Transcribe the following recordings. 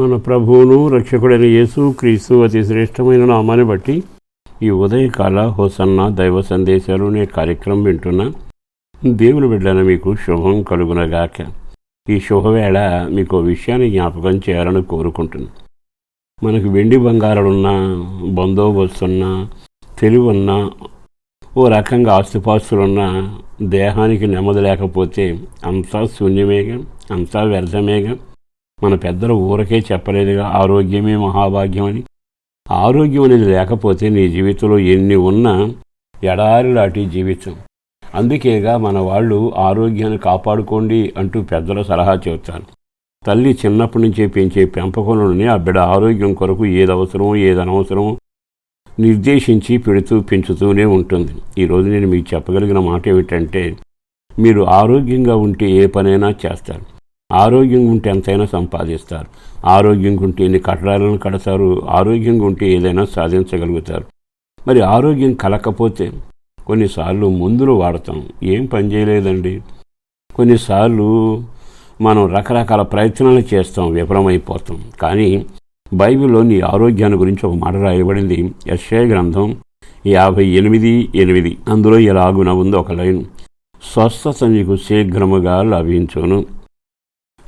మన ప్రభువును రక్షకుడైన యేసు క్రీస్తు అతి శ్రేష్టమైన నామాన్ని బట్టి ఈ ఉదయకాల హోసన్న దైవ సందేశాలు అనే కార్యక్రమం వింటున్న. దేవుని బిడ్డన మీకు శుభం కలుగునగాక. ఈ శుభవేళ మీకు ఓ విషయాన్ని జ్ఞాపకం చేయాలని కోరుకుంటున్నాను మనకు వెండి బంగారాలున్నా బందోబస్తున్నా తెలివున్నా ఓ రకంగా ఆస్తిపాస్తులున్నా దేహానికి నెమ్మది లేకపోతే అంతా శూన్యమేగా అంతా వ్యర్థమేగా. మన పెద్దలు ఊరకే చెప్పలేదుగా ఆరోగ్యమే మహాభాగ్యమని ఆరోగ్యం అనేది లేకపోతే నీ జీవితంలో ఎన్ని ఉన్నా ఎడారి లాంటి జీవితం. అందుకేగా మన వాళ్ళు ఆరోగ్యాన్ని కాపాడుకోండి అంటూ పెద్దల సలహా చెబుతాను తల్లి చిన్నప్పటి నుంచే పెంచే పెంపకంలోని ఆ బిడ్డ ఆరోగ్యం కొరకు ఏది అవసరమో ఏది అనవసరమో నిర్దేశించి పెడుతూ పెంచుతూనే ఉంటుంది. ఈరోజు నేను మీకు చెప్పగలిగిన మాట ఏమిటంటే మీరు ఆరోగ్యంగా ఉంటే ఏ పనైనా చేస్తారు. ఆరోగ్యంగా ఉంటే ఎంతైనా సంపాదిస్తారు. ఆరోగ్యంగా ఉంటే ఎన్ని కట్టడాలను కడతారు ఆరోగ్యంగా ఉంటే ఏదైనా సాధించగలుగుతారు. మరి ఆరోగ్యం కలకపోతే కొన్నిసార్లు మందులు వాడతాం. ఏం పని చేయలేదండి. కొన్నిసార్లు మనం రకరకాల ప్రయత్నాలు చేస్తాం విఫలమైపోతాం. కానీ బైబిల్లో నీ ఆరోగ్యాన్ని గురించి ఒక మాట రాయబడింది. యశ్య గ్రంథం యాభై ఎనిమిది ఎనిమిది. అందులో ఎలాగున ఉంది ఒక లైన్. స్వస్థత నీకు శీఘ్రముగా లభించును.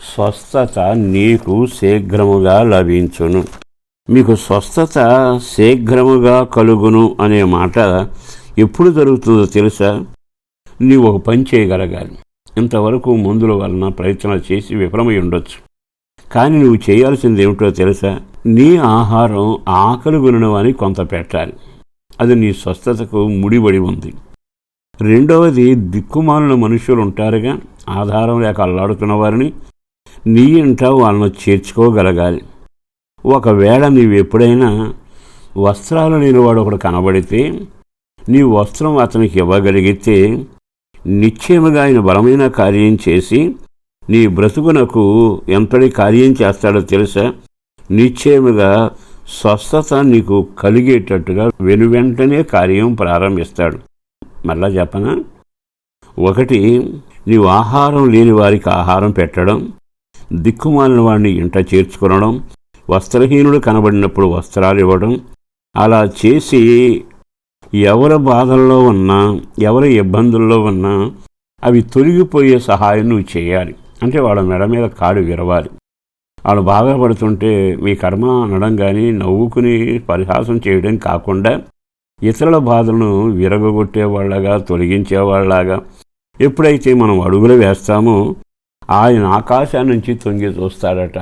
స్వస్థత నీకు శీఘ్రముగా లభించును. మీకు స్వస్థత శీఘ్రముగా కలుగును అనే మాట ఎప్పుడు జరుగుతుందో తెలుసా? నీవు ఒక పని చేయగలగాలి. ఇంతవరకు మందుల వలన ప్రయత్నాలు చేసి విఫలమై ఉండొచ్చు. కానీ నువ్వు చేయాల్సింది ఏమిటో తెలుసా? నీ ఆహారం ఆకలి అని కొంత పెట్టాలి. అది నీ స్వస్థతకు ముడిబడి ఉంది. రెండవది దిక్కుమాలిన మనుషులు ఉంటారుగా. ఆధారం లేక అల్లాడుతున్న వారిని నీ ఇంట వాళ్ళను చేర్చుకోగలగాలి. ఒకవేళ నీవు ఎప్పుడైనా వస్త్రాలు లేనివాడు ఒకడు కనబడితే నీ వస్త్రం అతనికి ఇవ్వగలిగితే నిశ్చయముగా ఆయన బలమైన కార్యం చేసి నీ బ్రతుకునకు ఎంతటి కార్యం చేస్తాడో తెలుసా? నిశ్చయముగా స్వస్థత నీకు కలిగేటట్టుగా వెనువెంటనే కార్యం ప్రారంభిస్తాడు. మళ్ళా చెప్పనా? ఒకటి నీవు ఆహారం లేని వారికి ఆహారం పెట్టడం. దిక్కుమాలిన వాడిని ఇంట చేర్చుకొనడం వస్త్రహీనుడు కనబడినప్పుడు వస్త్రాలు ఇవ్వడం అలా చేసి ఎవరి బాధల్లో ఉన్నా ఎవరి ఇబ్బందుల్లో ఉన్నా అవి తొలగిపోయే సహాయం నువ్వు చేయాలి. అంటే వాళ్ళ మెడ మీద కాడు విరవాలి. వాళ్ళు బాధపడుతుంటే మీ కర్మ అనడం కానీ నవ్వుకుని పరిహాసం చేయడం కాకుండా ఇతరుల బాధలను విరగొట్టేవాళ్ళగా తొలగించేవాళ్ళగా ఎప్పుడైతే మనం అడుగులు వేస్తామో ఆయన ఆకాశం నుంచి తొంగి చూస్తాడట.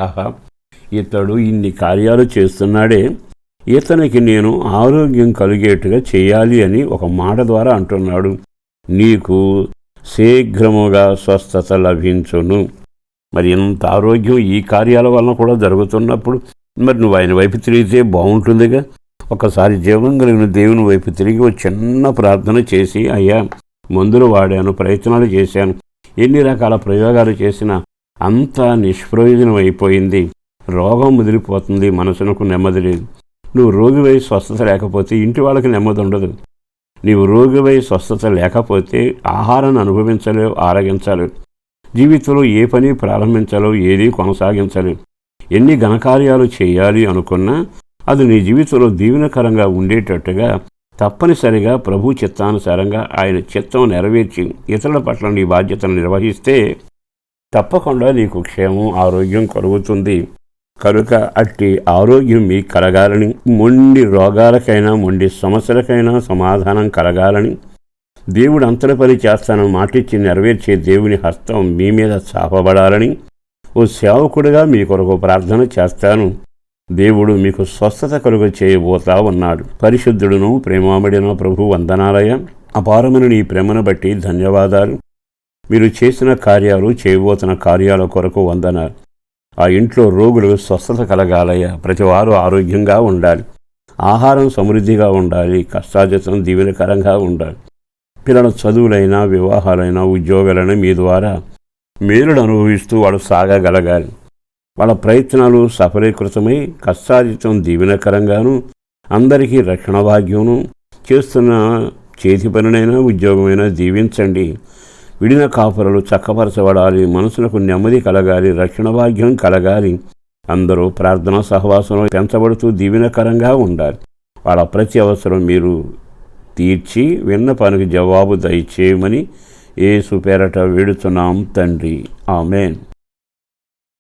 ఇతడు ఇన్ని కార్యాలు చేస్తున్నాడే. ఇతనికి నేను ఆరోగ్యం కలిగేట్టుగా చేయాలి అని ఒక మాట ద్వారా అంటున్నాడు. నీకు శీఘ్రముగా స్వస్థత లభించును. మరి ఇంత ఆరోగ్యం ఈ కార్యాల వలన కూడా జరుగుతున్నప్పుడు మరి నువ్వు ఆయన వైపు తిరిగితే బాగుంటుందిగా. ఒకసారి జీవం కలిగిన దేవుని వైపు తిరిగి ఒక చిన్న ప్రార్థన చేసి అయ్యా మందులు వాడాను ప్రయత్నాలు చేశాను. ఎన్ని రకాల ప్రయోగాలు చేసినా అంతా నిష్ప్రయోజనం అయిపోయింది. రోగం ముదిరిపోతుంది మనసునకు నెమ్మది లేదు. నువ్వు రోగివై స్వస్థత లేకపోతే ఇంటి వాళ్ళకి నెమ్మది ఉండదు. నీవు రోగివై స్వస్థత లేకపోతే ఆహారాన్ని అనుభవించలేవు ఆరగించలేవు. జీవితంలో ఏ పని ప్రారంభించాలో ఏది కొనసాగించలేవు. ఎన్ని ఘనకార్యాలు చేయాలి అనుకున్నా అది నీ జీవితంలో దీవెనకరంగా ఉండేటట్టుగా తప్పనిసరిగా ప్రభు చిత్తానుసారంగా ఆయన చిత్తం నెరవేర్చి ఇతరుల పట్ల నీ బాధ్యతను నిర్వహిస్తే తప్పకుండా నీకు క్షేమం ఆరోగ్యం కలుగుతుంది. కనుక అట్టి ఆరోగ్యం మీకు కలగాలని మొండి రోగాలకైనా మొండి సమస్యలకైనా సమాధానం కలగాలని దేవుడు అంతర పని చేస్తానని మాటిచ్చి నెరవేర్చే దేవుని హస్తం మీ మీద చాపబడాలని ఓ సేవకుడిగా మీ కొరకు ప్రార్థన చేస్తాను. దేవుడు మీకు స్వస్థత కలుగ చేయబోతా ఉన్నాడు. పరిశుద్ధుడును ప్రేమామడిన ప్రభు వందనాలయ. అపారమైన నీ ప్రేమను బట్టి ధన్యవాదాలు. మీరు చేసిన కార్యాలు చేయబోతున్న కార్యాల కొరకు వందనాలు. ఆ ఇంట్లో రోగులు స్వస్థత కలగాలయ. ప్రతివారు ఆరోగ్యంగా ఉండాలి. ఆహారం సమృద్ధిగా ఉండాలి. కష్టాజితం దీవెనకరంగా ఉండాలి. పిల్లల చదువులైనా వివాహాలైనా ఉద్యోగాలైనా మీ ద్వారా మేలుడు అనుభవిస్తూ వాడు సాగగలగాలి. వాళ్ళ ప్రయత్నాలు సఫలీకృతమై కష్టాజితం దీవెనకరంగాను అందరికీ రక్షణ భాగ్యమును చేస్తున్న చేతి పనినైనా ఉద్యోగమైనా దీవించండి విడిన కాపురలు చక్కపరచబడాలి మనసులకు నెమ్మది కలగాలి రక్షణ భాగ్యం కలగాలి. అందరూ ప్రార్థనా సహవాసంలో పెంచబడుతూ దీవెనకరంగా ఉండాలి. వాళ్ళ ప్రతి అవసరం మీరు తీర్చి విన్నపానికి జవాబు దయచేయమని ఏ సుపేరట వేడుతున్నాం తండ్రి. ఆమెన్.